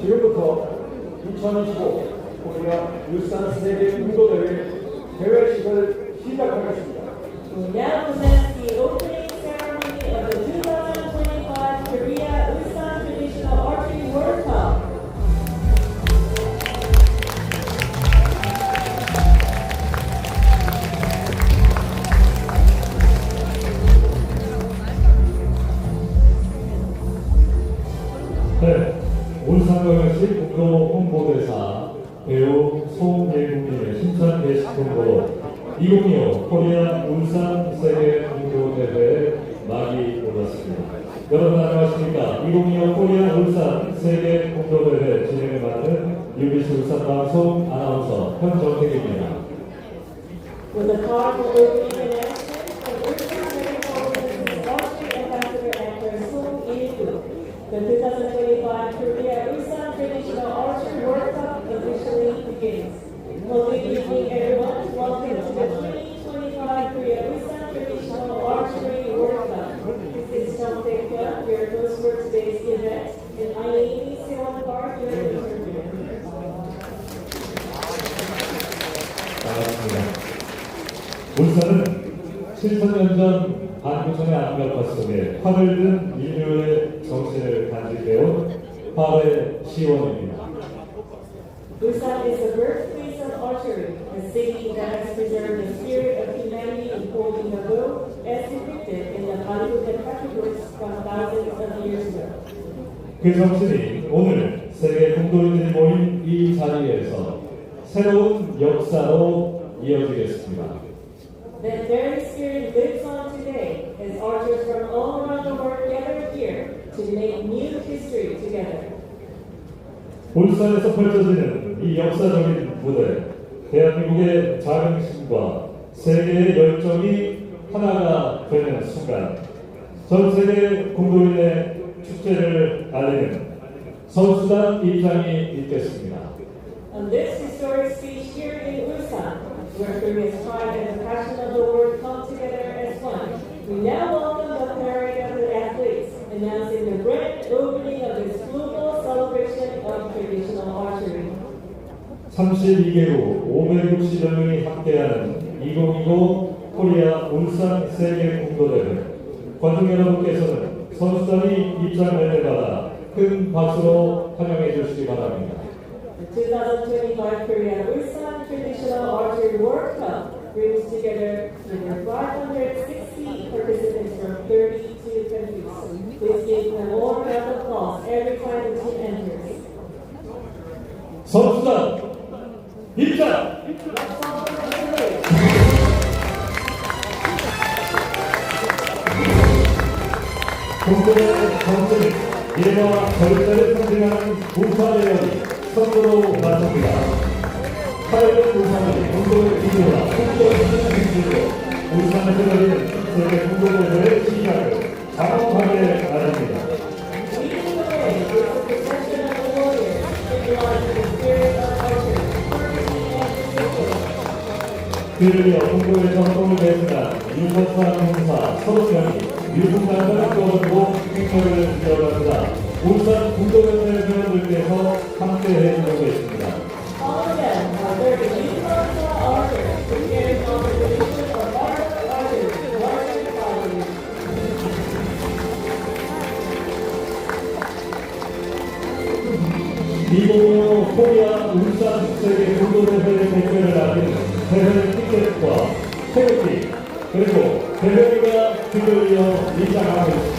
지금부터 2025 코리아 울산 세계 운동대회 개회식을 시작하겠습니다. 2025 코리아 울산 세계 홍보대회 막이 올랐습니다. 여러분 안녕하십니까? 2025 코리아 울산 세계 홍보대회 진행을 맡은 UBC 울산 방송 아나운서 현정택입니다. With a powerful opening announcement from Ulsan Metropolitan Archery Ambassador Actor Song Il-gu, the 2025 Korea Ulsan Traditional Archery World Cup officially begins. Well, good evening, everyone. Welcome to the 2025 Korea Ulsan Traditional Archery World Cup. This is Jung Tae-kyun, your host for event, and I am Lee Seon Park, your interpreter. 반갑습니다. 울산은 7천년 전 반구천의 압력과 속에 활을 든 인류의 정신을 간직해온 화의 시원입니다. Busan is the birthplace of archery, a city that has preserved the spirit of 그 정신이 오늘 세계 공동인들이 모인 이 자리에서 새로운 역사로 이어지겠습니다. That very spirit lives on today as archers from all around the world gather here to make new history together. 울산에서 펼쳐지는 이 역사적인 무대, 대한민국의 자긍심과 세계의 열정이 하나가 되는 순간, 전 세계 공동인의 축제를 알리는 선수단 입장이 있겠습니다. On this historic stage here in Ulsan, where Korea's pride and the passion of the world come together as one, we now welcome the parade of the athletes, announcing the grand opening of this global celebration of traditional archery. 32개국 560여 명이 함께하는 2025 코리아 울산 세계 공도대회 관중 여러분께서는 선수단이 입장할 때마다 큰 박수로 환영해 주시기 바랍니다. The 2025 Korea Ulsan Traditional Archery World Cup brings together over 560 participants from 32 countries. Please give them a warm round of applause every time the team enters. 선수단 입장! 공동의 정신이 미래와 절대를 상징하는 열이 선으로 맞춥니다. 파이브 부산이 공동의 기조와 공동의 행진으로 울산에서 열리는 세계 공동대회의 시작을 and discipline. 그를 활동을 배운다 윤석산 형사 서른 명이 유승단을 떠들고 행사 대회 티켓과 태극기 그리고 대회가 뒤를 이어 입장하고 있습니다.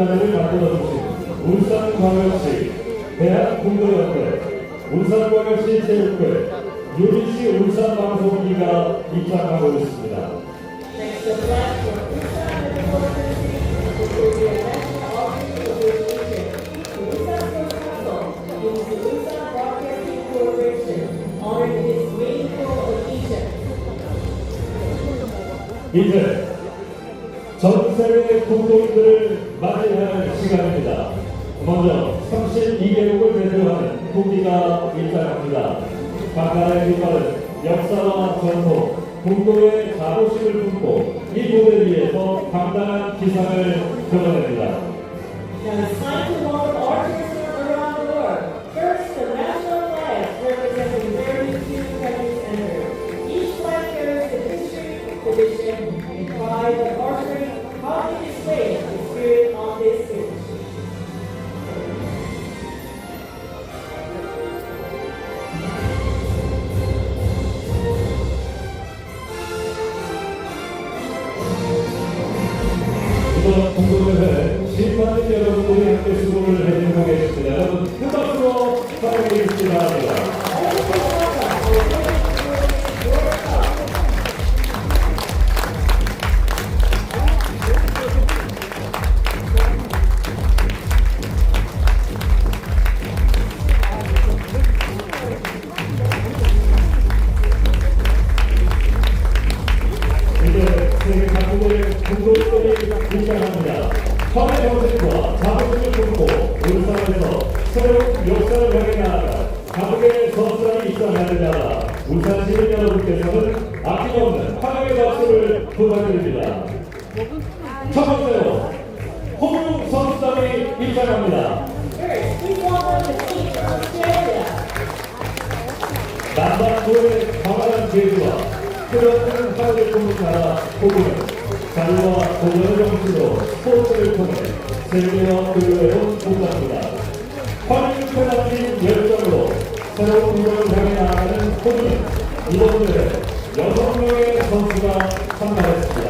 공사장을 만들어 주신 울산광역시 대한공도협회 울산광역시 체육회 유리시 울산방송기가 입장하고 있습니다. 이제 전 세계 국도인들을 맞이할 시간입니다. 먼저 32개국을 대표하는 국기가 입장합니다. 각나라의 깃발은 역사와 전통, 국도의 자부심을 품고 이 무대 위에서 당당한 기상을 드러냅니다. 역사를 향해 나아가 각국의 선수단이 입장하는 자라 울산 시민 여러분께서는 아낌없는 환영의 박수를 부탁드립니다. 첫 번째로 홍용 선수단이 입장합니다. 남반도의 광활한 계주와 뚜렷한 하늘을 보는 나라 호구는 자유와 도전의 정신으로 스포츠를 통해 세계와 교류해온 국가입니다. 환율표 담긴 열정으로 새로운 도전을 향해 나아가는 호구는 이번 대회 여섯 명의 선수가 참가했습니다.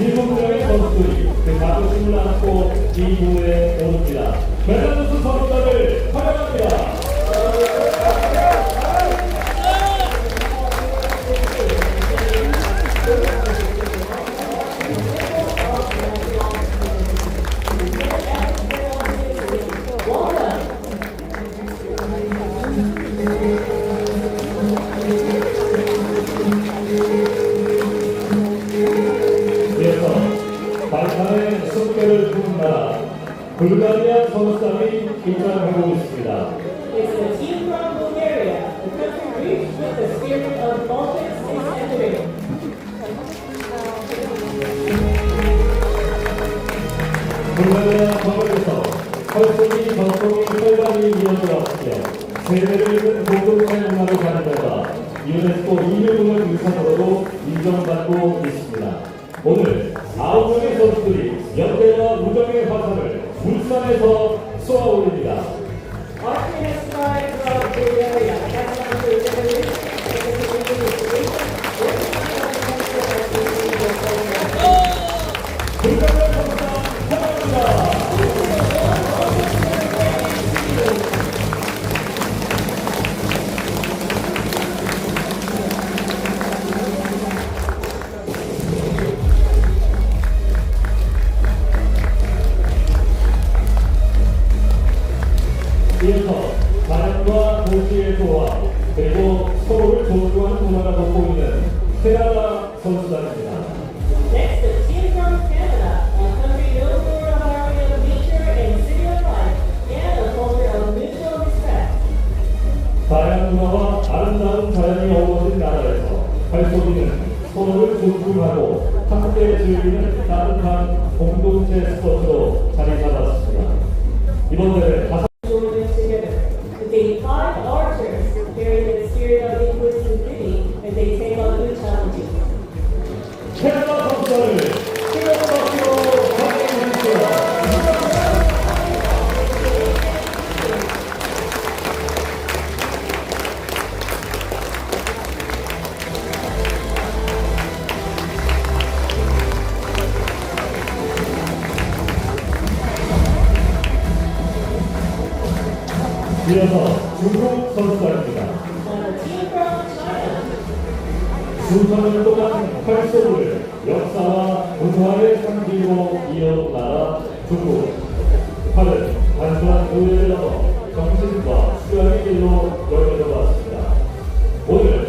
일곱 명의 선수들이 그 자부심을 안고 이 무대에 오릅니다. 벨라루스 선수단을 환영합니다. 불가리아 선수단이 입장하고 있습니다. It's the team from Bulgaria. The country reached with the spirit of Baltics is entering. 불가리아 과거에서 혈속이 전통이 혈관이 이어져 왔으며 세대를 잇는 공동체 문화로 가는 데다 유네스코 인류문화 유산으로도 인정받고 있습니다. 오늘 아홉 명의 선수들이 연대와 우정의 화살을 울산에서 쏘아 올립니다. 이어서 자연과 도시의 조화 그리고 서로를 존중하는 문화가 돋보이는 캐나다 선수단입니다. Next, the team from Canada. A country known for a harmony of nature and city of life and a culture of mutual respect. 다양한 문화와 아름다운 자연이 어우러진 나라에서 활쏘기는 서로를 존중하고 함께 즐기는 따뜻한 공동체 스포츠로 자리 잡았습니다. 이번 대회 다섯 이어서 중국 선수단입니다. 수천년 동안 활쏘를 역사와 문화의 상징으로 이어나가 중국. 팔은 단순한 의뢰를 넘어 정신과 수련의 길로 열려져 왔습니다. 오늘